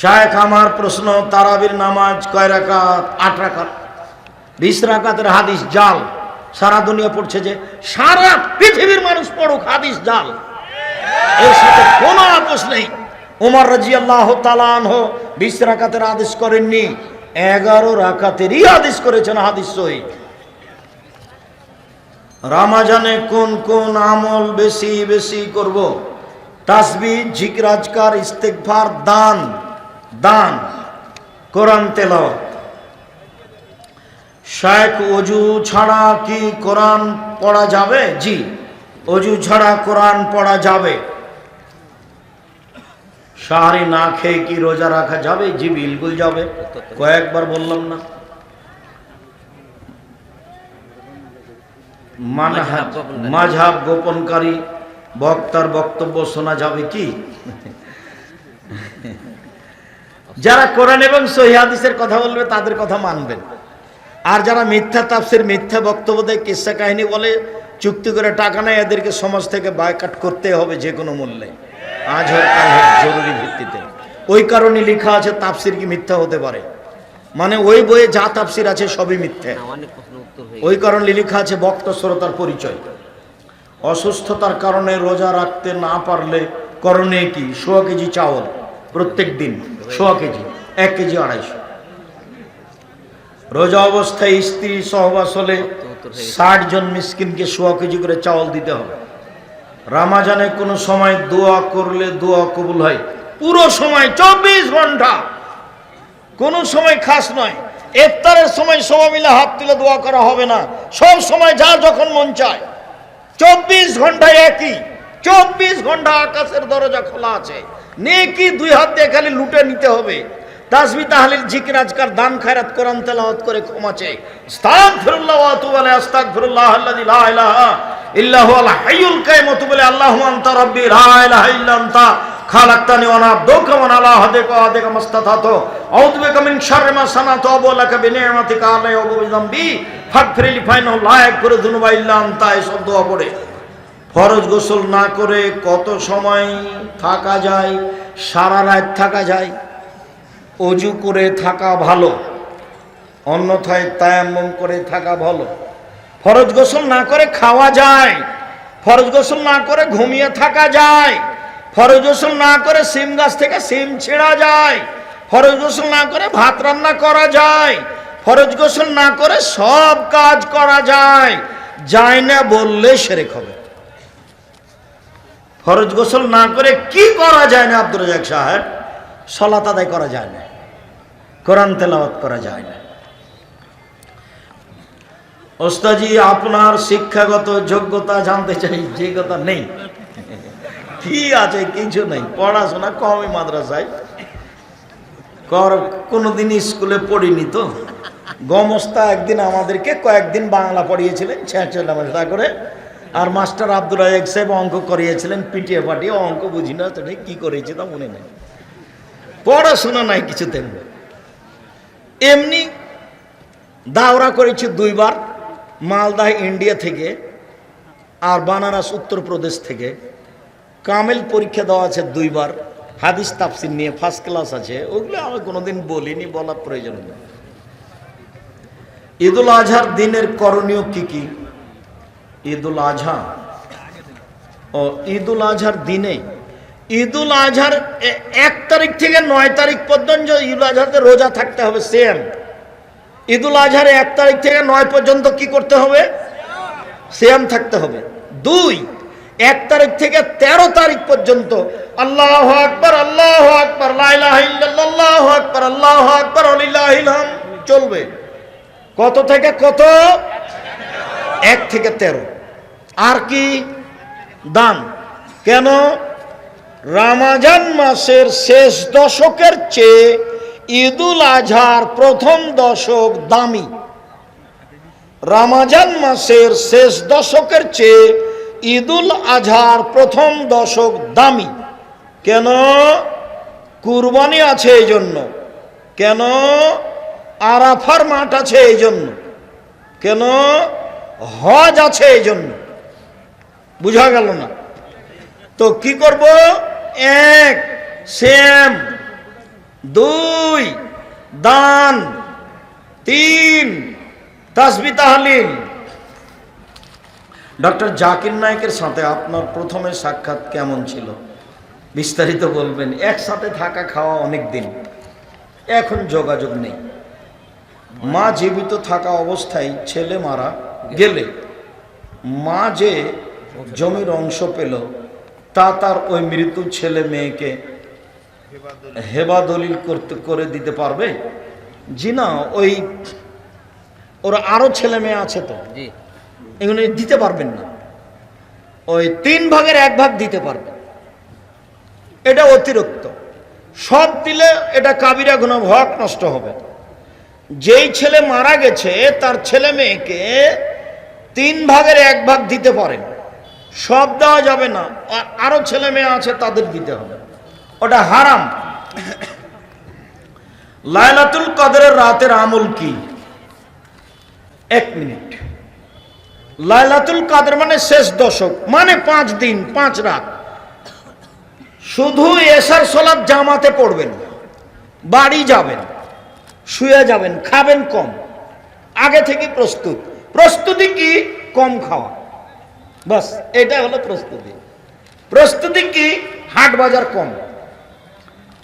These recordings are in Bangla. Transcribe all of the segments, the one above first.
শায়েখ আমার প্রশ্ন, তারাবির নামাজ কয় রাকাত? আট রাকাত। বিশ রাকাতের হাদিস জাল। সারা দুনিয়া পড়ছে যে সারা পৃথিবীর মানুষ পড়ুক হাদিস জাল। এর সাথে কোনো আপোষ নেই। উমর রাজি আল্লাহ তালানহ বিশ রাকাতের আদেশ করেননি, এগারো রাকাতেরই আদেশ করেছেন হাদিস সহি রামাজানে কোন কোন আমল বেশি বেশি করব? তাসবি জিকরাজকার ইস্তেকভার দান। দান কোরআন তেলাওয়াত। শেখ অজু ছাড়া কি কোরআন পড়া যাবে? জি অজু ছাড়া কোরআন পড়া যাবে। সাহারি না খেয়ে কি রোজা রাখা যাবে? জি বিলকুল যাবে। কয়েকবার বললাম না। মাঝহাব গোপনকারী বক্তার বক্তব্য শোনা যাবে কি? যারা কোরআন এবং সহি হাদিসের কথা বলবে, তাদের কথা মানবেন। আর যারা মিথ্যা তাপসের মিথ্যা বক্তব্য দেয়, কিসা কাহিনী বলে, চুক্তি করে টাকা নেয় এদেরকে সমাজ থেকে বায়কাট করতে হবে যে কোনো মূল্যে। আজ হোক হোক, জরুরি ভিত্তিতে। ওই কারণে লেখা আছে তাপসির কি মিথ্যা হতে পারে? মানে ওই বইয়ে যা তাপসির আছে, সবই মিথ্যা। ওই কারণে লেখা আছে বক্ত শ্রোতার পরিচয়। অসুস্থতার কারণে রোজা রাখতে না পারলে করণে কি? সোয়া কেজি চাউল। প্রত্যেক দিন সোয়া কেজি, এক কেজি আড়াইশো। রোজা অবস্থায় স্ত্রী সহবাস হলে ষাট জন মিসকিনকে সোয়া কেজি করে চাউল দিতে হবে। রামাজানে কোনো সময় দোয়া করলে দোয়া কবুল হয়? পুরো সময়, চব্বিশ ঘণ্টা। কোনো সময় খাস নয়। ইফতারের সময় সবাই মিলে হাত তুলে দোয়া করা হবে না। সব সময় যা যখন মন চায়। চব্বিশ ঘন্টায় একই। চব্বিশ ঘণ্টা আকাশের দরজা খোলা আছে। নেকি দুই হাত দিয়ে খালি লুটে নিতে হবে। তাসবি তাহলিল জিকির, আজকার দান, খায়রাত, কোরআন তেলাওয়াত করে ক্ষমা চাই আস্তাগফিরুল্লাহ ওয়া আতুবু আলাইহি, আস্তাগফিরুল্লাহ আল্লাযী লা ইলাহা ইল্লা হুয়াল হাইয়ুল কাইয়ুম বলে আল্লাহুম্মা আনতা রাব্বি, লা ইলাহা ইল্লা আনতা, খালাক্তানি ওয়া আনা আবদুকা ওয়া আলা আহদিকা ওয়া আদিকা মাস্তাতাতু। আউযু বিকা মিন শাররি মা সানাতু, ওয়া লাকা বিনি'মাতিকা আলাইহি ওয়া বিযামবি। ফাগফিরলি ফাইনাহু, লা ইয়াগফিরু যুনুবা ইল্লা আনতা, এই সব দোয়া পড়ে। ফরজ গোসল না করে কত সময় থাকা যায়? সারা রাত থাকা যায়। অজু করে থাকা ভালো। অন্যথায় তায়াম্মম করে থাকা ভালো। ফরজ গোসল না করে খাওয়া যায়। ফরজ গোসল না করে ঘুমিয়ে থাকা যায়। ফরজ গোসল না করে সিম গাছ থেকে সিম ছেঁড়া যায়। ফরজ গোসল না করে ভাত রান্না করা যায়। ফরজ গোসল না করে সব কাজ করা যায়। যায় না বললে সেরেক হবে। ফরজ গোসল না করে কি করা যায় না আব্দুর রাজাক সাহেব? সলাত আদায় করা যায় না। কোরআন তেলাওয়াত করা যায় না। ওস্তাজি, আপনার শিক্ষাগত যোগ্যতা জানতে চাই, যে কথা নেই। কি আছে, কিছু নেই। পড়াশোনা কমই মাদ্রাসায়। কর, কোনোদিন স্কুলে পড়িনি তো। গমস্তা একদিন আমাদেরকে কয়েকদিন বাংলা পড়িয়েছিলেন ছেঁচা করে। আর মাস্টার আব্দুল রাজাক সাহেব অঙ্ক করিয়েছিলেন, পিটিয়ে পাটিয়ে অঙ্ক বুঝি না, তো কি করেছে তা মনে নেই। পড়াশোনা নাই কিছু তেমনি এমনি দাওরা করেছি দুইবার, মালদা, ইন্ডিয়া থেকে আর বানারস, উত্তরপ্রদেশ থেকে। কামেল পরীক্ষা দেওয়া আছে দুইবার, হাদিস তাফসির নিয়ে ফার্স্ট ক্লাস আছে। ওগুলো আমি কোনোদিন বলিনি, বলার প্রয়োজন নেই। ঈদুল আজহার দিনের করণীয় কি কি? ঈদুল আজহা। ও, ঈদুল আজহার দিনে, ঈদুল আজহার এক তারিখ থেকে নয় তারিখ পর্যন্ত ঈদুল আজহাতে রোজা থাকতে হবে সেম ঈদুল আজহারে এক তারিখ থেকে নয় পর্যন্ত কি করতে হবে? সেম থাকতে হবে। দুই, এক তারিখ থেকে তেরো তারিখ পর্যন্ত আল্লাহ আকবর আল্লাহ আকবর আল্লাহ আকবর আল্লাহ আকবর চলবে। কত থেকে কত? এক থেকে তেরো। আর কি দান? কেন? রামাজান মাসের শেষ দশকের চেয়ে ঈদুল আজহার প্রথম দশক দামি। রামাজান মাসের শেষ দশকের চেয়ে ঈদুল আজহার প্রথম দশক দামি। কেন? কুরবানি আছে এই জন্য। কেন? আরাফার মাঠ আছে এই জন্য। কেন? হজ আছে এই জন্য। বুঝা গেল না? তো কি করব? এক, সেম, দুই, দান, তিন, তাসবি তাহলিল। ডক্টর জাকির নায়কের সাথে আপনার প্রথমে সাক্ষাৎ কেমন ছিল? বিস্তারিত বলবেন। একসাথে থাকা খাওয়া অনেক দিন। এখন যোগাযোগ নেই। মা জীবিত থাকা অবস্থায় ছেলে মারা গেলে মা যে জমির অংশ পেল তা তার ওই মৃত্যু ছেলে মেয়েকে হেবা দলিল করতে করে দিতে পারবে? জি না ওই ওরা আরও ছেলে মেয়ে আছে তো। এগুলো দিতে পারবেন না। ওই তিন ভাগের এক ভাগ দিতে পারবেন এটা অতিরিক্ত। সব দিলে এটা কাবিরা গুণ হক নষ্ট হবে। যেই ছেলে মারা গেছে তার ছেলে মেয়েকে তিন ভাগের এক ভাগ দিতে পারেন। সব দেওয়া যাবে না। আর আরও ছেলে মেয়ে আছে, তাদের দিতে হবে। ওটা হারাম। লায়লাতুল কদরের রাতের আমল কি? এক মিনিট। লাইলাতুল কাদের মানে শেষ দশক মানে পাঁচ দিন, পাঁচ রাত। শুধু এসার সলাদ জামাতে পড়বেন বাড়ি যাবেন, শুয়ে যাবেন, খাবেন কম। আগে থেকে প্রস্তুত। প্রস্তুতি কি? কম খাওয়া। বাস, এটা হলো প্রস্তুতি। প্রস্তুতি কি? হাট বাজার কম।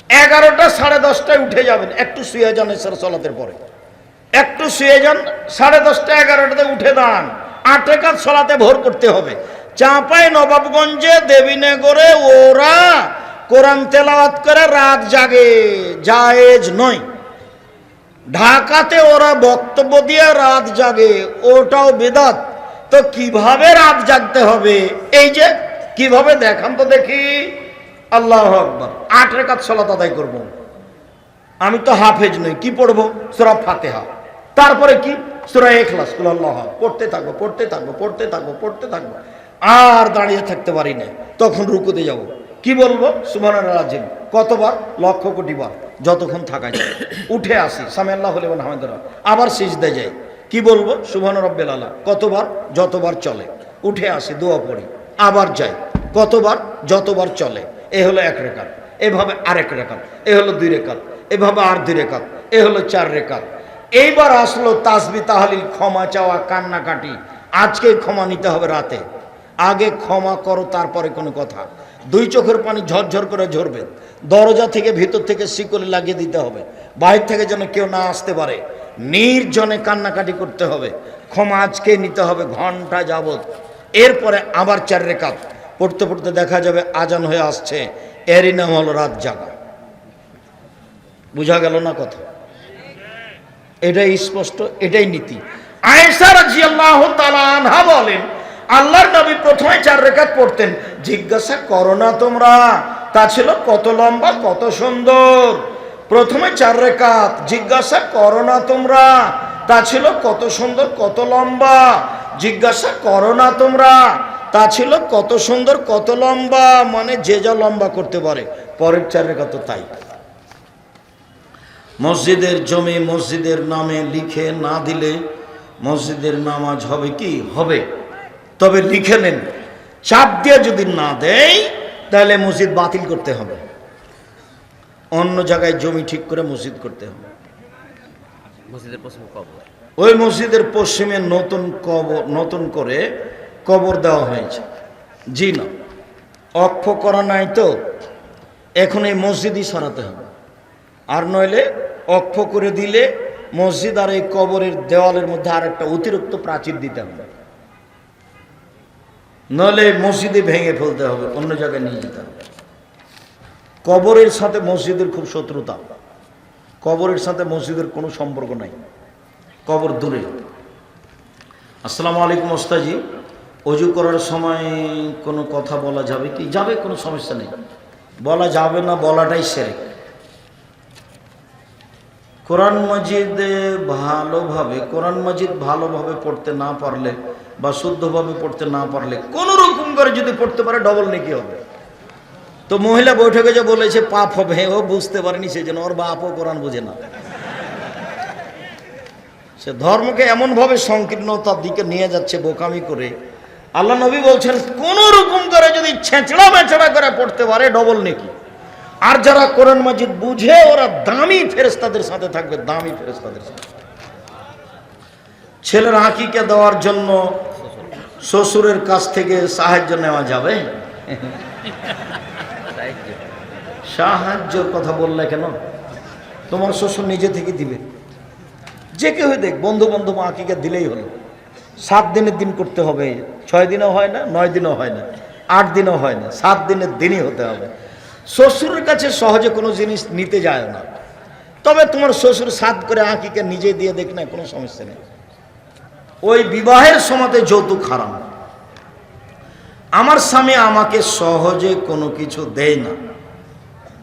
এগারোটা সাড়ে দশটায় উঠে যাবেন। একটু শুয়ে যান এসার সলাতের পরে। একটু শুয়ে যান, সাড়ে দশটা এগারোটাতে উঠে দাঁড়ান। আট রেখাত সলাতে ভোর করতে হবে। চাঁপাই নবাবগঞ্জে দেবীনগরে ওরা কোরআন তেলাওয়াত করে রাত জাগে। জায়েজ নয়। ঢাকাতে ওরা বক্তব্য দিয়ে রাত জাগে, ওটাও বেদাত। তো কীভাবে রাত জাগতে হবে? এই যে, কীভাবে দেখান তো দেখি। আল্লাহ আকবর। আট রেখাত সলাত আদায় করব। আমি তো হাফেজ নই, কি পড়ব? সুরা ফাতেহা। তারপরে কি? সুরা এখলাস আল্লাহ পড়তে থাকব পড়তে থাকব পড়তে থাকব পড়তে থাকব আর দাঁড়িয়ে থাকতে পারি না তখন রুকুতে যাব। কি বলব? সুমান রাজিম। কতবার? লক্ষ কোটি বার। যতক্ষণ থাকা যায়। উঠে আসি। সামে আল্লাহ হলেন আহমেদরা আবার সিজদে যাই। কি বলব? সুবহান রব্বেল আল্লাহ কতবার? যতবার চলে। উঠে আসি, দোয়া পড়ি। আবার যাই। কতবার? যতবার চলে। এ হলো এক রেখাত। এভাবে আরেক রেখাত। এ হলো দুই রেখাত। এভাবে আর দুই রেখাত। এ হলো চার রেখাত। এইবার আসলো তাসবি তাহালিল, ক্ষমা চাওয়া, কান্নাকাটি। আজকে ক্ষমা নিতে হবে রাতে। আগে ক্ষমা করো, তারপরে কোনো কথা। দুই চোখের পানি ঝরঝর করে ঝরবে। দরজা থেকে ভিতর থেকে শিকলে লাগিয়ে দিতে হবে। বাইরে থেকে যেন কেউ না আসতে পারে। নির্জনে কান্নাকাটি করতে হবে। ক্ষমা আজকে নিতে হবে ঘণ্টা যাবত এরপরে আবার চার রেখাত। পড়তে পড়তে দেখা যাবে আজান হয়ে আসছে। এরই নাম হলো রাত জাগা। বুঝা গেল না কথা? এটাই স্পষ্ট, এটাই নীতি। আয়েশা রাদিয়াল্লাহু তাআলা আনহা বলেন আল্লাহর নবী প্রথমে চার রেখাত পড়তেন। জিজ্ঞাসা করো না তোমরা, তা ছিল কত লম্বা, কত সুন্দর। প্রথমে চার রেখাত, জিজ্ঞাসা করো না তোমরা, তা ছিল কত সুন্দর, কত লম্বা। জিজ্ঞাসা করো না তোমরা, তা ছিল কত সুন্দর, কত লম্বা মানে যে যা লম্বা করতে পারে। পরের চার রেখা তো তাই। মসজিদের জমি মসজিদের নামে লিখে না দিলে মসজিদের নামাজ হবে কি? হবে। তবে লিখে নেন। চাপ দিয়ে যদি না দেয় তাহলে মসজিদ বাতিল করতে হবে। অন্য জায়গায় জমি ঠিক করে মসজিদ করতে হবে। মসজিদের পশ্চিম কবর। ওই মসজিদের পশ্চিমে নতুন কবর নতুন করে কবর দেওয়া হয়েছে। জি না। অক্ষ করা নাই তো। এখন এই মসজিদই সরাতে হবে। আর নইলে অক্ষ করে দিলে মসজিদ আর এই কবরের দেওয়ালের মধ্যে আর একটা অতিরিক্ত প্রাচীর দিতে হবে। নইলে মসজিদে ভেঙে ফেলতে হবে, অন্য জায়গায় নিয়ে যেতে হবে। কবরের সাথে মসজিদের খুব শত্রুতা। কবরের সাথে মসজিদের কোনো সম্পর্ক নাই। কবর দূরে। আসসালামু আলাইকুম ওস্তাজি অজু করার সময় কোনো কথা বলা যাবে কি? যাবে, কোনো সমস্যা নেই। বলা যাবে না, বলাটাই সেরে। কোরআন মাজিদে ভালোভাবে, কোরআন মাজিদ ভালোভাবে পড়তে না পারলে বা শুদ্ধভাবে পড়তে না পারলে কোনো রকম করে যদি পড়তে পারে ডবল নেকি হবে। তো মহিলা বৈঠকে যে বলেছে, পাপ হবে ও বুঝতে পারেনি সেই জন্য ওর বাপও কোরআন বোঝে না। সে ধর্মকে এমনভাবে সংকীর্ণতার দিকে নিয়ে যাচ্ছে বোকামি করে। আল্লাহ নবী বলছেন কোন রকম করে যদি ছেঁচড়া মেচড়া করে পড়তে পারে ডবল নেকি। আর যারা কোরআন মাজিদ বুঝে, ওরা দামি ফেরেস্তাদের সাথে থাকবে, দামি ফেরেস্তাদের সাথে। ছেলের হাকিকে দেওয়ার জন্য শ্বশুরের কাছ থেকে সাহায্য নেওয়া যাবে? সাহায্যর কথা বললে কেন? তোমার শ্বশুর নিজে থেকে দিবে। যে কেউ দেখ, বন্ধু বান্ধব আঁকিকে দিলেই হলো। সাত দিনের দিন করতে হবে। ছয় দিনও হয় না, নয় দিনও হয় না, আট দিনও হয় না, সাত দিনের দিনই হতে হবে। শ্বশুরের কাছে সহজে কোনো জিনিস নিতে যায় না। তবে তোমার শ্বশুর সাত করে আঁকিকে নিজে দিয়ে দেখ না, কোনো সমস্যা নেই। ওই বিবাহের সময়তে যৌতুক হারাম। আমার স্বামী আমাকে সহজে কোনো কিছু দেয় না।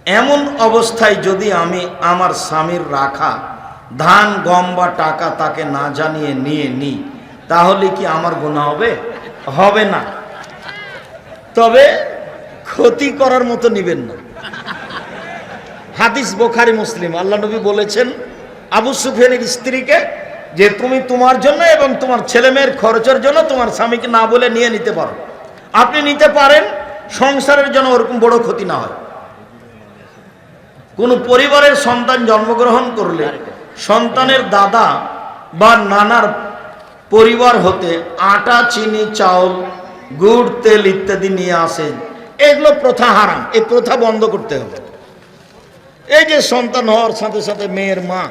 এমন অবস্থায় যদি আমি আমার স্বামীর রাখা, ধান, গম বা টাকা তাকে না জানিয়ে নিয়ে নিই, তাহলে কি আমার গুণা হবে? হবে না। তবে ক্ষতি করার মতো নিবেন না। হাদিস বোখারি, মুসলিম। আল্লাহ নবী বলেছেন, আবু সুফিয়ানের স্ত্রীকে যে তুমি তোমার জন্য এবং তোমার ছেলে মেয়ের খরচের জন্য তোমার স্বামীকে না বলে নিয়ে নিতে পারো। আপনি নিতে পারেন, সংসারের জন্য ওরকম বড় ক্ষতি না হয়। কোনো পরিবারের সন্তান জন্মগ্রহণ করলে সন্তানের দাদা বা নানার পরিবার হতে আটা, চিনি, চাউল, গুড়, তেল ইত্যাদি নিয়ে আসেন এগুলো প্রথা হারাম, এই প্রথা বন্ধ করতে হবে। এই যে সন্তান হওয়ার সাথে সাথে মেয়ের মা,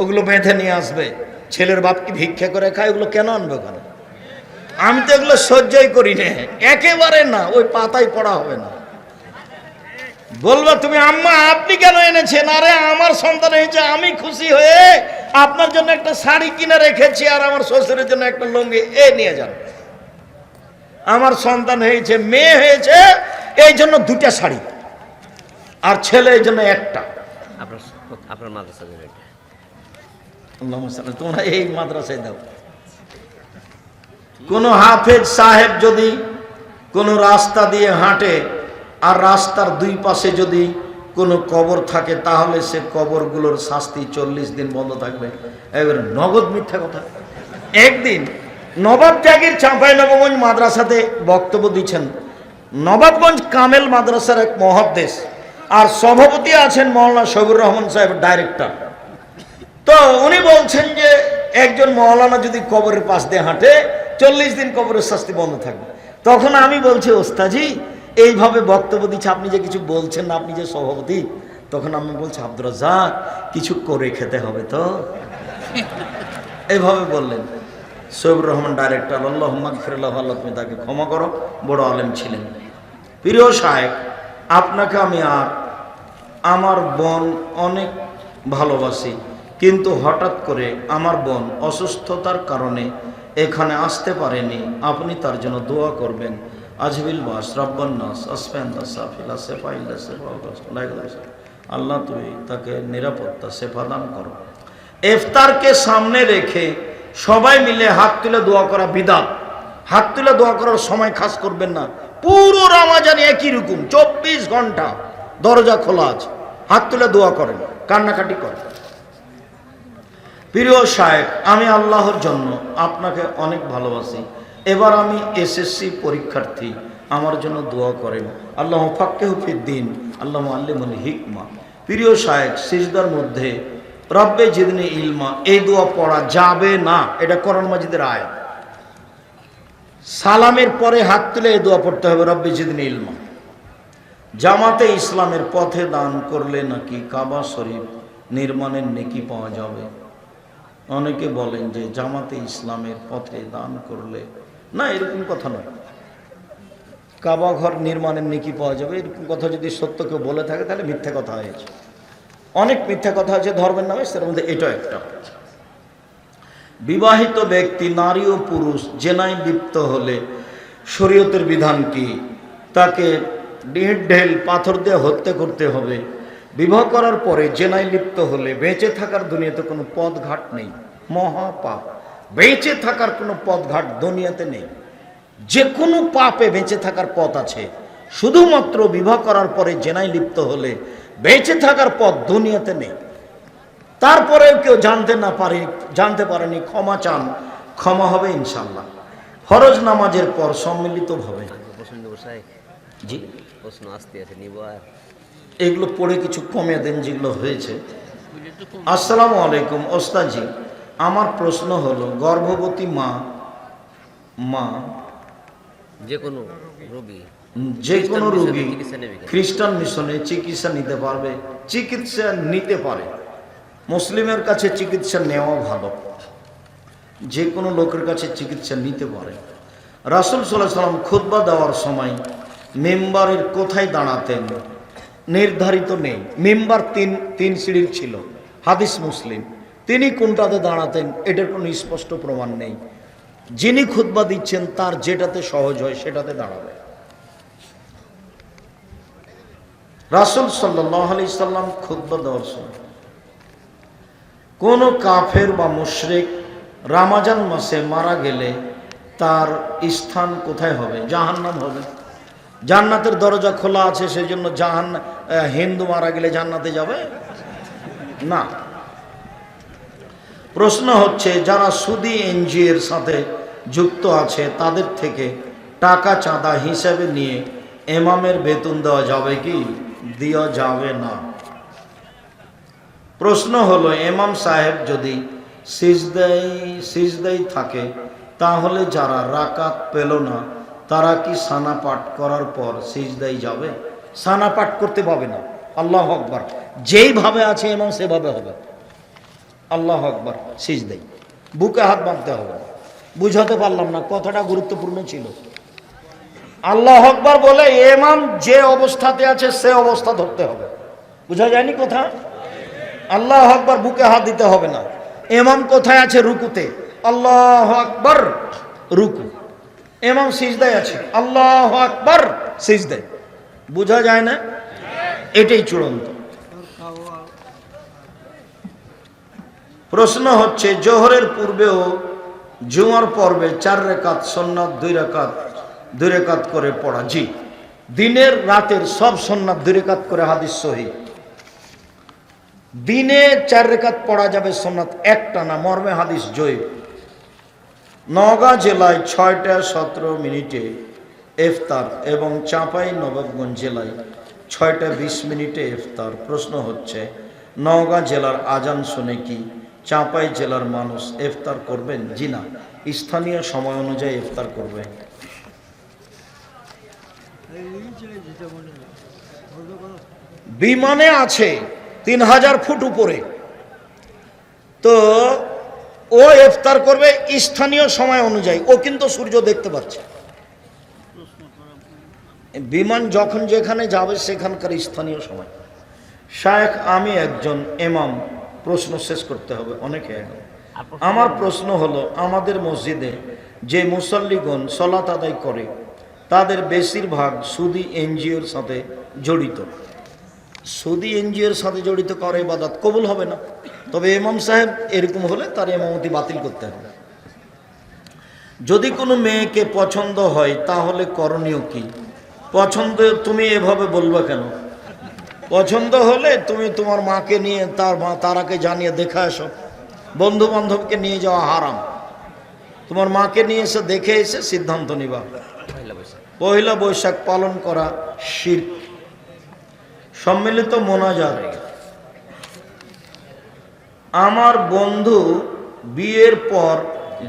ওগুলো বেঁধে নিয়ে আসবে। ছেলের বাপকে ভিক্ষা করে খায়, ওগুলো কেন আনবে ওখানে? আমি তো এগুলো সহ্যই করি না। একেবারে না, ওই পাতায় পড়া হবে না। বলব তুমি, আম্মা, আপনি কেন এনেছেন? আরে, আমার সন্তান হয়েছে, আমি খুশি হয়ে আপনার জন্য একটা শাড়ি কিনে রেখেছি, আর আমার শ্বশুরের জন্য একটা লুঙ্গি এ নিয়ে যান। আমার সন্তান হয়েছে, মেয়ে হয়েছে, এই জন্য দুটা শাড়ি, আর ছেলে এই জন্য একটা। আপনার আপনার মাদ্রাসা যাবে এটা আল্লাহুম্মা সাল্লি- তোমরা এই মাদ্রাসায় দাও। কোন হাফেজ সাহেব যদি কোনো রাস্তা দিয়ে হাঁটে আর রাস্তার দুই পাশে যদি কোনো কবর থাকে, তাহলে সে কবরগুলোর শাস্তি চল্লিশ দিন বন্ধ থাকবে। এবার নগদ মিথ্যা কথা। একদিন নবাব জাগির চাঁপাই নবগঞ্জ মাদ্রাসাতে বক্তব্য দিচ্ছেন, নবাবগঞ্জ কামেল মাদ্রাসার এক মহাদ্দেশ আর সভাপতি আছেন মৌলানা সবুর রহমান সাহেব, ডাইরেক্টর। তো উনি বলছেন যে একজন মৌলানা যদি কবরের পাশ দিয়ে হাঁটে, চল্লিশ দিন কবরের শাস্তি বন্ধ থাকবে। তখন আমি বলছি ওস্তাজি এইভাবে বক্তব্য দিচ্ছে, আপনি যে কিছু বলছেন না, আপনি যে সভাপতি। তখন আমি বলছি আব্দুর রাজাক কিছু করে খেতে হবে তো? এইভাবে বললেন। সৈবুর রহমান ডাইরেক্টর আল্লাহ ফিরল্লাহ আল্লাহ তুমি তাকে ক্ষমা করো, বড় আলেম ছিলেন। প্রিয় সাহেব আপনাকে আমি আর আমার বোন অনেক ভালোবাসি। কিন্তু হঠাৎ করে আমার বোন অসুস্থতার কারণে এখানে আসতে পারেনি। আপনি তার জন্য দোয়া করবেন। আজবিল বাস রব্বান্নাস সাফিলা আল্লাহ তুই তাকে নিরাপত্তা, সেফা দান করো। ইফতারকে সামনে রেখে সবাই মিলে হাত তুলে দোয়া করা বিদাত। হাত তুলে দোয়া করার সময় খাস করবেন না। পুরো রামাজানি একই রকম, চব্বিশ ঘণ্টা দরজা খোলা আছে। হাত তুলে দোয়া করেন, কান্নাকাটি করেন। প্রিয় সাহেব, আমি আল্লাহর জন্য আপনাকে অনেক ভালোবাসি। এবার আমি এসএসসি পরীক্ষার্থী, আমার জন্য দোয়া করেন। আল্লাহ ফাক্কে দিন আল্লাহ আল্লিমুল হিকমা। প্রিয় সাহেব, সিজদার মধ্যে, রব্বে জিদনে ইলমা, এই দোয়া পড়া যাবে না, এটা করণ মাজিদের আয় সালামের পরে হাত তুলে এই দোয়া পড়তে হবে, রব্বে জিদনে ইলমা। জামাতে ইসলামের পথে দান করলে নাকি কাবা শরীফ নির্মাণের নেকি পাওয়া যাবে? অনেকে বলেন যে জামাতে ইসলামের পথে দান করলে না, এরকম কথা নয়। কাবা ঘর নির্মাণের নেকি পাওয়া যাবে, এরকম কথা যদি সত্য কেউ বলে থাকে, তাহলে মিথ্যা কথা হয়েছে। অনেক মিথ্যা কথা আছে, ধর্মের নামে, সেটার মধ্যে এটাও একটা। বিবাহিত ব্যক্তি, নারী ও পুরুষ, জেনায় লিপ্ত হলে শরীয়তের বিধান কি? তাকে ডিট ঢেল পাথর দিয়ে হত্যা করতে হবে। বিবাহ করার পরে জেনায় লিপ্ত হলে বেঁচে থাকার দুনিয়াতে কোনো পথ ঘাট নেই। মহাপাপ। বেঁচে থাকার কোনো পথ ঘাট দুনিয়াতে নেই। যে কোনো পাপে বেঁচে থাকার পথ আছে। শুধুমাত্র বিবাহ করার পরে জেনায় লিপ্ত হলে বেঁচে থাকার পথ দুনিয়াতে নেই। তারপরেও কেউ জানতে না পারে জানতে পারেনি ক্ষমা চান। ক্ষমা হবে ইনশাল্লাহ ফরজ নামাজের পর সম্মিলিতভাবে। জি। প্রশ্ন আসতে আছে নিব আর। এগুলো পড়ে কিছু কমে দেন যেগুলো হয়েছে। আসসালামু আলাইকুম ওস্তাজি আমার প্রশ্ন হলো গর্ভবতী মা মা যে কোনো রোগী যে কোনো? রোগী? খ্রিস্টান মিশনে চিকিৎসা নিতে পারবে চিকিৎসা নিতে পারে। মুসলিমের কাছে চিকিৎসা নেওয়া ভালো। যে কোনো লোকের কাছে চিকিৎসা নিতে পারে। রাসুল সাল্লাহ সাল্লাম খুতবা দেওয়ার সময় মেম্বারের কোথায় দাঁড়াতেন? নির্ধারিত নেই। মেম্বার তিন তিন সিঁড়ির ছিল। হাদিস মুসলিম। তিনি কোনটাতে দাঁড়াতেন, এটার কোনো স্পষ্ট প্রমাণ নেই। যিনি খুতবা দিচ্ছেন, তার যেটাতে সহজ হয়, সেটাতে দাঁড়াবে। রাসুল সাল্লাহ আলি সাল্লাম খুদ্া দেওয়ার সময়, কোনো কাফের বা মুশরিক রামাজান মাসে মারা গেলে তার স্থান কোথায় হবে? জাহান্নাম হবে। জান্নাতের দরজা খোলা আছে, সেই জন্য জাহান হিন্দু মারা গেলে জান্নাতে যাবে? না। প্রশ্ন হচ্ছে, যারা সুদি এনজিওর সাথে যুক্ত আছে, তাদের থেকে টাকা চাঁদা হিসাবে নিয়ে এমামের বেতন দেওয়া যাবে কি? দেওয়া যাবে না। প্রশ্ন হলো, এমাম সাহেব যদি সিজদাই সিজদাই থাকে, তাহলে যারা রাকাত পেল না তারা কি সানা পাঠ করার পর সিজদাই যাবে? সানা পাঠ করতে পাবে না। আল্লাহ আকবার। যেইভাবে আছে এমাম সেভাবে হবে। আল্লাহ আকবার সিজদাই বুকে হাত বাঁধতে হবে। বুঝাতে পারলাম না, কথাটা গুরুত্বপূর্ণ ছিল। আল্লাহ আকবার বলে এমাম যে অবস্থাতে আছে সে অবস্থা ধরতে হবে। বুঝা যায়নি কথা? আল্লাহ আকবার বুকে হাত দিতে হবে না। এমাম কোথায় আছে? রুকুতে। আল্লাহ আকবার, রুকু। এমাম সিজদায় আছে। আল্লাহ আকবার সিজদায়। বোঝা যায় না? এটাই চূড়ান্ত। প্রশ্ন হচ্ছে, জোহরের পূর্বেও জুমার পর্বে চার রেখাত সন্ন্যাত, দুই রেখাত দুই রেখাত করে পড়া। জি। দিনের রাতের সব সন্ন্যাত দুই রেখাত করে হাদিস সহি। দিনে চার রেখাত পড়া যাবে সোমনাথ একটা না, মর্মে হাদিস জয় নওগাঁ জেলায় ছয়টা সতেরো মিনিটে ইফতার এবং চাঁপাই নবাবগঞ্জ জেলায় ছয়টা বিশ মিনিটে ইফতার। প্রশ্ন হচ্ছে, নওগাঁ জেলার আজান শুনে কি চাঁপাই জেলার মানুষ ইফতার করবেন? জি না। স্থানীয় সময় অনুযায়ী ইফতার করবে। বিমানে আছে তিন হাজার ফুট উপরে। তো ও ইফতার করবে স্থানীয় সময় অনুযায়ী। ও কিন্তু সূর্য দেখতে পাচ্ছে। বিমান যখন যেখানে যাবে, সেখানকার স্থানীয় সময়। শায়েখ, আমি একজন এমাম প্রশ্ন শেষ করতে হবে অনেকে আমার প্রশ্ন হলো, আমাদের মসজিদে যে মুসল্লিগণ সলাত আদায় করে, তাদের বেশিরভাগ সুদি এনজিওর সাথে জড়িত। সুদি এনজিওর সাথে জড়িত করে ইবাদত কবুল হবে না। তবে ইমাম সাহেব এরকম হলে তার এমামতি বাতিল করতে হবে। যদি কোনো মেয়েকে পছন্দ হয়, তাহলে করণীয় কি? পছন্দ তুমি এভাবে বলবে কেন? পছন্দ হলে তুমি তোমার মাকে নিয়ে, তার মা, তারাকে জানিয়ে দেখা এসো। বন্ধু বান্ধবকে নিয়ে যাওয়া হারাম। তোমার মাকে নিয়ে এসে দেখে এসে সিদ্ধান্ত নিবা। পয়লা বৈশাখ পালন করা শির সম্মিলিত মোনাজাত। আমার বন্ধু বিয়ের পর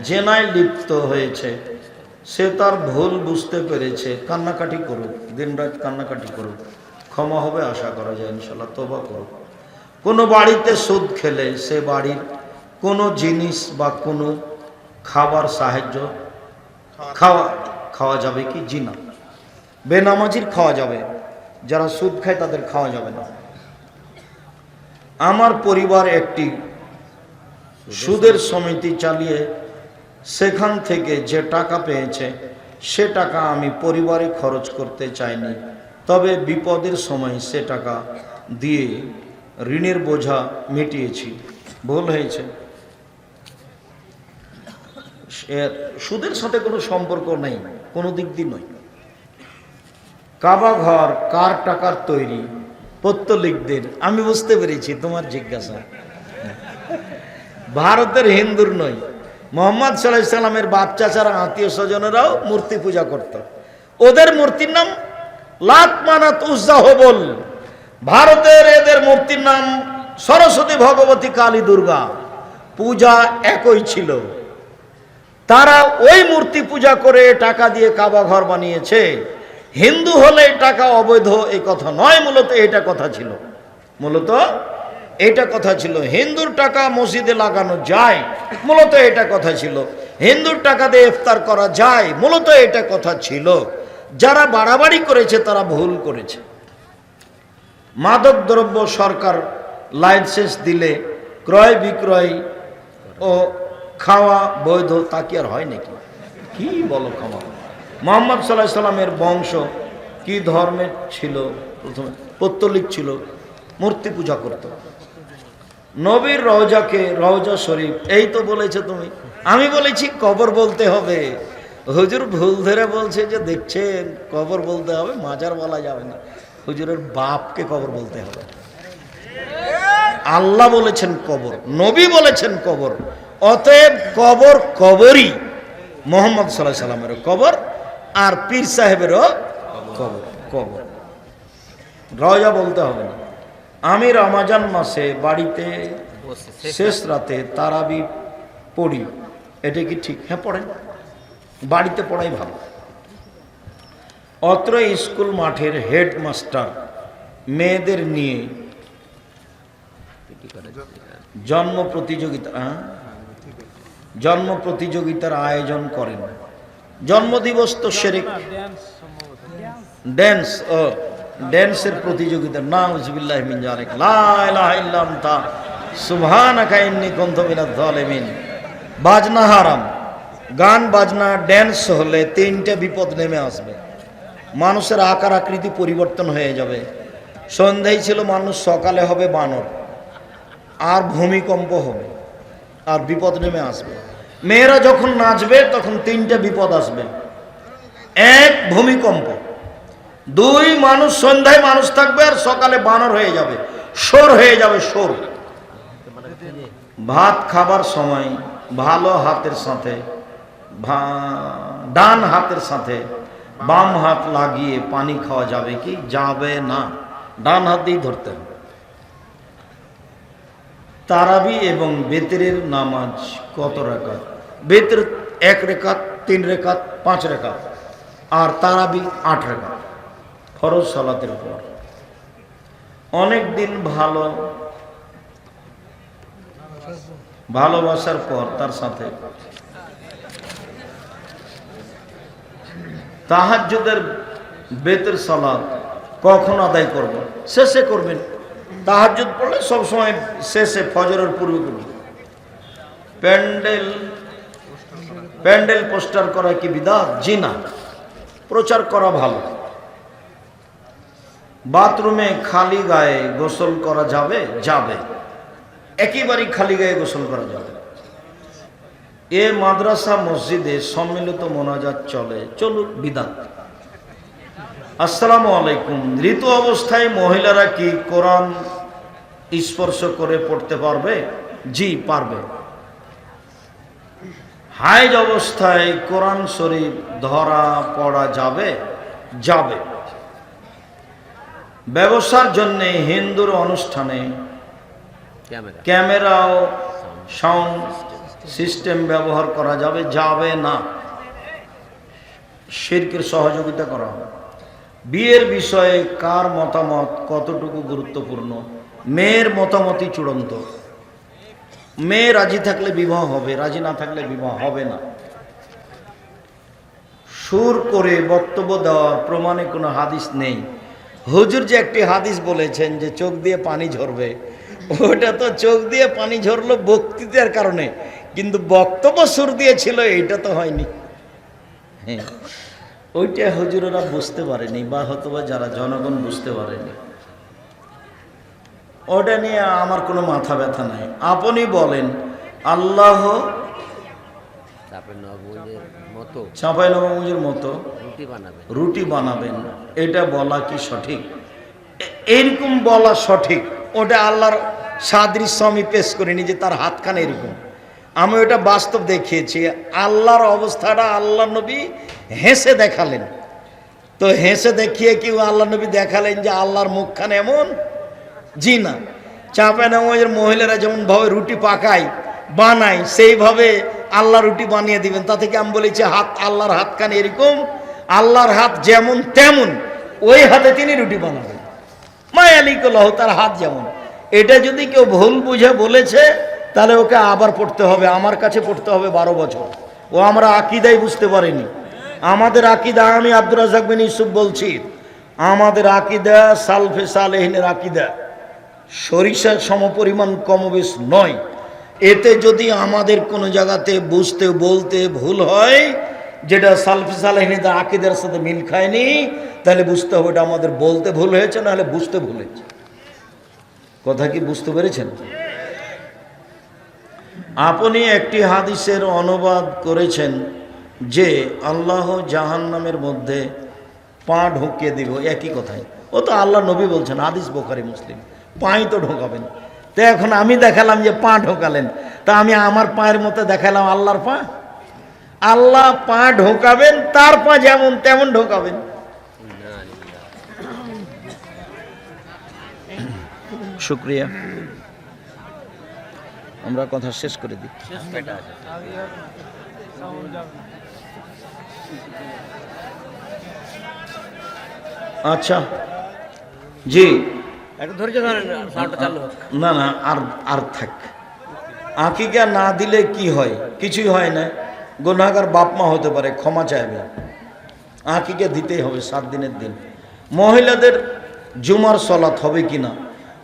জেনায় লিপ্ত হয়েছে। সে তার ভুল বুঝতে পেরেছে। কান্নাকাটি করুক, দিনরাত কান্নাকাটি করুক। ক্ষমা হবে আশা করা যায় ইনশাল্লাহ তোবা করুক। কোনো বাড়িতে সুদ খেলে সে বাড়ির কোনো জিনিস বা কোনো খাবার সাহায্য খাওয়া খাওয়া যাবে কি? জি না বেনামাজির খাওয়া যাবে। যারা সুদ খায় তাদের খাওয়া যাবে না। আমার পরিবার একটি সুদের সমিতি চালিয়ে সেখান থেকে যে টাকা পেয়েছে, সে টাকা আমি পরিবারে খরচ করতে চাইনি। তবে বিপদের সময় সে টাকা দিয়ে ঋণের বোঝা মিটিয়েছি। ভুল হয়েছে। সুদের সাথে কোনো সম্পর্ক নেই, কোনো দিক দিয়ে নয়। কাবা ঘর কার টাকার তৈরি, পত্তলিকদের, আমি বুঝতে পেরেছি, তোমার জিজ্ঞাসা। ভারতের হিন্দুর নয় মোহাম্মদ সাল্লাহ সাল্লামের বাপ চাচারা আত্মীয় স্বজনেরাও মূর্তি পূজা করত। ওদের মূর্তির নাম লাত মানাত উজ্জা হবল ভারতের এদের মূর্তির নাম সরস্বতী ভগবতী কালী দুর্গা। পূজা একই ছিল। তারা ওই মূর্তি পূজা করে টাকা দিয়ে কাবা ঘর বানিয়েছে। হিন্দু হলে টাকা অবৈধ এই কথা নয়, মূলত এটা কথা ছিল। মূলত এটা কথা ছিল, হিন্দুর টাকা মসজিদে লাগানো যায়, মূলত এটা কথা ছিল। হিন্দুর টাকা দিয়ে ইফতার করা যায়, মূলত এটা কথা ছিল। যারা বাড়াবাড়ি করেছে, তারা ভুল করেছে। মাদক দ্রব্য সরকার লাইসেন্স দিলে ক্রয় বিক্রয় ও খাওয়া বৈধ, তা কি আর হয় নাকি? কি বলো খাওয়া মোহাম্মদ সাল্লাহ সাল্লামের বংশ কি ধর্মের ছিল? প্রথমে পত্তলিক ছিল। মূর্তি পূজা করত। নবীর রওজাকে, রওজা শরীফ, এই তো বলেছে তুমি। আমি বলেছি, কবর বলতে হবে। হুজুর ভুল ধরে বলছে যে, দেখছেন, কবর বলতে হবে মাজার বলা যাবে না। হুজুরের বাপকে কবর বলতে হবে। আল্লাহ বলেছেন কবর, নবী বলেছেন কবর। অতএব কবর কবরই। মোহাম্মদ সাল্লাহ সাল্লামেরও কবর, আর পীর সাহেবেরও কবর। কবর। রজা বলতে হবে না। আমি রমাজান মাসে বাড়িতে শেষ রাতে তারাবি পড়ি। এটা কি ঠিক? হ্যাঁ পড়েন। বাড়িতে পড়াই ভালো। অত্র স্কুল মাঠের হেডমাস্টার মেয়েদের নিয়ে জন্ম প্রতিযোগিতা হ্যাঁ? জন্ম প্রতিযোগিতার আয়োজন করেন। জন্মদিবস তো সেরেক। ড্যান্স ও। ড্যান্সের প্রতিযোগিতা না উজবিল্লাহ মিন জালেক। লা ইলাহা ইল্লা আনতা সুবহানাকা ইন্নী কুনতু মিনাজ বাজনা হারাম। গান, বাজনা, ড্যান্স হলে তিনটা বিপদ নেমে আসবে। মানুষের আকার আকৃতি পরিবর্তন হয়ে যাবে। সন্ধ্যায় ছিল মানুষ, সকালে হবে বানর। আর ভূমিকম্প হবে। আর বিপদ নেমে আসবে। মেয়েরা যখন নাচবে, তখন তিনটা বিপদ আসবে। এক, ভূমিকম্প। দুই মানুষ সন্ধ্যায় মানুষ থাকবে আর সকালে বানর হয়ে যাবে। সোর হয়ে যাবে সোর ভাত খাবার সময় ভালো হাতের সাথে ডান হাতের সাথে বাম হাত লাগিয়ে পানি খাওয়া যাবে কি? যাবে না। ডান হাত দিয়েই ধরতে হবে। তারাবি এবং বেতেরের নামাজ কত রেখাত? বেতের এক রেখাত, তিন রেখাত, পাঁচ রেখাত, আর তারাবি আট রেখাত। ফরজ সালাতের পর অনেক দিন ভালো, ভালোবাসার পর তার সাথে। তাহাজ্জুদের বেতের সালাদ কখন আদায় করব? শেষে করবেন। তাহাজ্জুদ পড়লে সবসময় শেষে ফজরের পূর্বে করবেন। প্যান্ডেল প্যান্ডেল পোস্টার করা কি বিদাত? জি না। প্রচার করা ভালো। বাথরুমে খালি গায়ে গোসল করা যাবে? যাবে। একেবারেই খালি গায়ে গোসল করা যাবে। এ মাদ্রাসা মসজিদে সম্মিলিত মোনাজাত চলে। চলুক বিদাত। আসসালামু আলাইকুম। ঋতু অবস্থায় মহিলারা কি কোরআন স্পর্শ করে পড়তে পারবে? জি, পারবে। হাইজ অবস্থায় কোরআন শরীফ ধরা পড়া যাবে? যাবে। ব্যবসার জন্য হিন্দুর অনুষ্ঠানে ক্যামেরা। ও সাউন্ড সিস্টেম ব্যবহার করা যাবে যাবে না। শিরকের সহযোগিতা করা হবে। বিয়ের বিষয়ে কার মতামত কতটুকু গুরুত্বপূর্ণ? মেয়ের মতামতই চূড়ান্ত। মেয়ে রাজি থাকলে বিবাহ হবে রাজি না থাকলে বিবাহ হবে না। সুর করে বক্তব্য দেওয়ার প্রমাণে কোনো হাদিস নেই। হুজুর যে একটি হাদিস বলেছেন যে চোখ দিয়ে পানি ঝরবে ওটা তো চোখ দিয়ে পানি ঝরলো বক্তৃতার কারণে কিন্তু বক্তব্য সুর দিয়েছিল এইটা তো হয়নি। হ্যাঁ ওইটা হুজুরেরা বুঝতে পারেনি বা হয়তো বা যারা জনগণ বুঝতে পারেনি। ওটা নিয়ে আমার কোনো মাথা ব্যথা নাই। আপনি বলেন আল্লাহ চাঁপাই নবমুজের মতো। রুটি বানাবেন। এটা বলা কি সঠিক? এরকম বলা সঠিক। ওটা আল্লাহর সাদৃশ্য আমি পেশ করিনি যে তার হাতখানে এরকম। আমি ওটা বাস্তব দেখিয়েছি। আল্লাহর অবস্থাটা আল্লাহ নবী হেসে দেখালেন। তো হেসে দেখিয়ে কেউ আল্লাহ নবী দেখালেন যে আল্লাহর মুখখানে এমন? জি না। চাপে নামাজের মহিলারা যেমন ভাবে রুটি পাকায়, বানায়, সেইভাবে আল্লাহ রুটি বানিয়ে দিবেন। তা থেকে আমি বলেছি হাত, আল্লাহর হাত কানে এরকম? আল্লাহর হাত যেমন তেমন, ওই হাতে তিনি রুটি বানাবেন। মায়ালিকুল্লাহ, তার হাত যেমন। এটা যদি কেউ ভুল বুঝে বলেছে, তাহলে ওকে আবার পড়তে হবে। আমার কাছে পড়তে হবে বারো বছর। ও আমরা আকিদাই বুঝতে পারিনি। আমাদের আকিদা আমি আব্দুর রাজাক বিন ইউসুফ বলছি। আমাদের আকিদা সালফে সালেহিনের আকিদা। সরিষার সমপরিমাণ কমবেশ নয়। এতে যদি আমাদের কোনো জায়গাতে বুঝতে, বলতে ভুল হয় যেটা সালফে সালেহিনের আকিদার সাথে মিল খায়নি, তাহলে বুঝতে হবে এটা আমাদের বলতে ভুল হয়েছে, নাহলে বুঝতে ভুল হয়েছে। কথা কি বুঝতে পেরেছেন? আপনি একটি হাদিসের অনুবাদ করেছেন যে আল্লাহ জাহান্নামের মধ্যে পা ঢুকিয়ে দিব একই কথাই। ও তো আল্লাহ নবী বলছেন, হাদিস বোখারি, মুসলিম। পাই তো ঢোকাবেন। তো এখন আমি দেখালাম যে পা ঢোকালেন। তা আমি আমার পায়ের মতো দেখালাম আল্লাহর পা? আল্লাহ পা ঢোকাবেন তার পা যেমন তেমন ঢোকাবেন। শুক্রিয়া। আমরা কথা শেষ করে দিই। আচ্ছা। জি। না না আর আর থাক। আকিকা না দিলে কি হয়? কিছুই হয় না। গুনাগার বাপ মা হতে পারে, ক্ষমা চাইবে। আঁকিকে দিতেই হবে সাত দিনের দিন। মহিলাদের জুমার সলাৎ হবে কি না?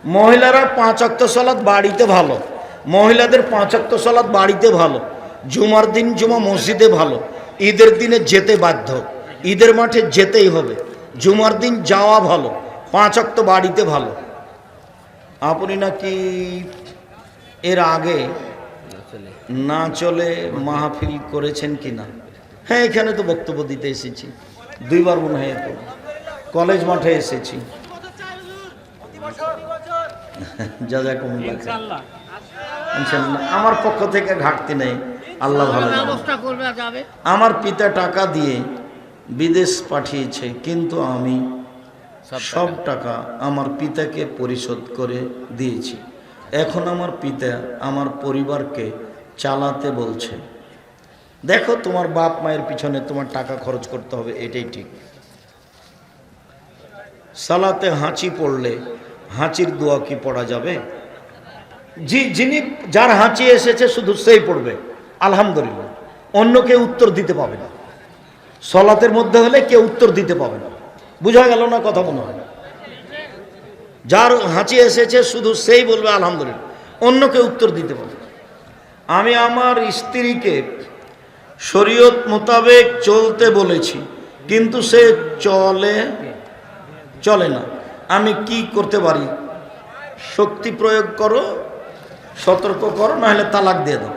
মহিলারা পাঁচ অক্ত সলাৎ বাড়িতে ভালো। মহিলাদের পাঁচ অক্ত সলাৎ বাড়িতে ভালো। জুমার দিন জুমা মসজিদে ভালো। ঈদের দিনে যেতে বাধ্য। ঈদের মাঠে যেতেই হবে। জুমার দিন যাওয়া ভালো। পাঁচ অক্ত বাড়িতে ভালো। আপনি নাকি এর আগে না চলে মাহফিল করেছেন কি না হ্যাঁ এখানে তো বক্তব্য দিতে এসেছি। দুইবার মনে হয় কলেজ মাঠে এসেছি। যা যা কম আমার পক্ষ থেকে ঘাটতি নেই। আল্লাহ ভালো আমার পিতা টাকা দিয়ে বিদেশ পাঠিয়েছে কিন্তু আমি সব টাকা আমার পিতাকে পরিশোধ করে দিয়েছি। এখন আমার পিতা আমার পরিবারকে চালাতে বলছে। দেখো তোমার বাপ মায়ের পিছনে তোমার টাকা খরচ করতে হবে, এটাই ঠিক। সালাতে হাঁচি পড়লে হাঁচির দোয়া কি পড়া যাবে? জি, যিনি, যার হাঁচি এসেছে শুধু সেই পড়বে। আলহামদুলিল্লাহ। অন্য কেউ উত্তর দিতে পাবে না। সলাতের মধ্যে হলে কেউ উত্তর দিতে পাবে না। বুঝা গেল না কথা মনে হয়? যার হাঁচি এসেছে শুধু সেই বলবে, আলহামদুলিল্লাহ। অন্য কেউ উত্তর দিতে পারবে। আমি আমার স্ত্রীকে শরীয়ত মোতাবেক চলতে বলেছি কিন্তু সে চলে চলে না। আমি কি করতে পারি? শক্তি প্রয়োগ করো সতর্ক করো নাহলে তালাক দিয়ে দাও।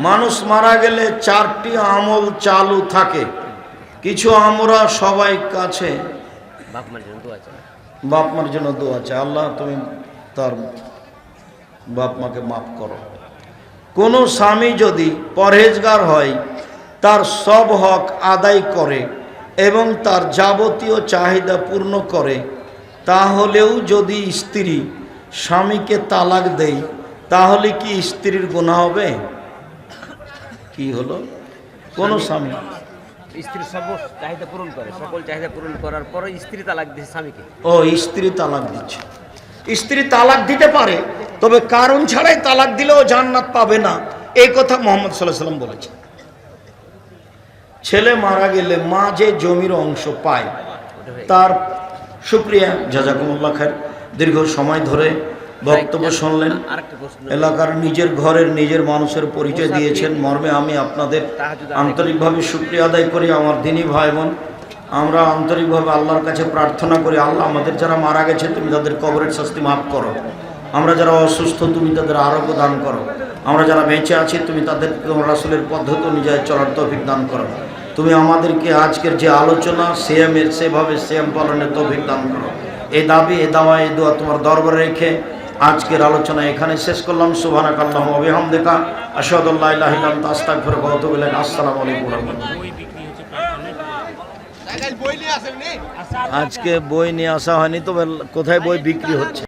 মানুষ মারা গেলে চারটি আমল চালু থাকে। কিছু আমরা সবাই কাছে বাপ মার জন্য দোয়া চাই। জন্য দোয়া চাই। আল্লাহ তুমি তার বাপ মাকে মাফ করো। কোনো স্বামী যদি পরহেজগার হয় তার সব হক আদায় করে এবং তার যাবতীয় চাহিদা পূর্ণ করে তাহলেও যদি স্ত্রী স্বামীকে তালাক দেয় তাহলে কি স্ত্রীর গুণা হবে? কি হলো? কোনো স্বামী। স্ত্রীর সব চাহিদা পূরণ করে সকল চাহিদা পূরণ করার পরে স্ত্রী তালাক দিয়েছে স্বামীকে। ও স্ত্রী তালাক দিচ্ছে। স্ত্রী তালাক দিতে পারে তবে কারণ ছাড়াই তালাক দিলেও জান্নাত পাবে না। এই কথা মোহাম্মদ সাল্লাহ সাল্লাম বলেছে। ছেলে মারা গেলে মা যে জমির অংশ পায় তার সুপ্রিয়া জাজাকুমুল্লাহ খার দীর্ঘ সময় ধরে বক্তব্য শুনলেন। এলাকার নিজের ঘরের নিজের মানুষের পরিচয় দিয়েছেন। মর্মে আমি আপনাদের আন্তরিকভাবে শুক্রিয়া আদায় করি আমার দিনী ভাই বোন। আমরা আন্তরিকভাবে আল্লাহর কাছে প্রার্থনা করি, আল্লাহ আমাদের যারা মারা গেছে, তুমি তাদের কবরের শাস্তি মাফ করো। আমরা যারা অসুস্থ, তুমি তাদের আরোগ্য দান করো। আমরা যারা বেঁচে আছি, তুমি তাদের তোমার রাসুলের পদ্ধতি অনুযায়ী চলার তৌফিক দান করো। তুমি আমাদেরকে আজকের যে আলোচনা সেএমের সেভাবে সেএম পালনের তৌফিক দান করো। এই দাবি এ দাওয়া, এই দোয়া তোমার দরবারে রেখে আজকের আলোচনা এখানে শেষ করলাম। সুবহানাক আল্লাহু ওয়া দেখা ইলাইক। আসসালামু আলাইকুম আজকে বই নিয়ে আসা হয়নি তবে কোথায় বই বিক্রি হচ্ছে?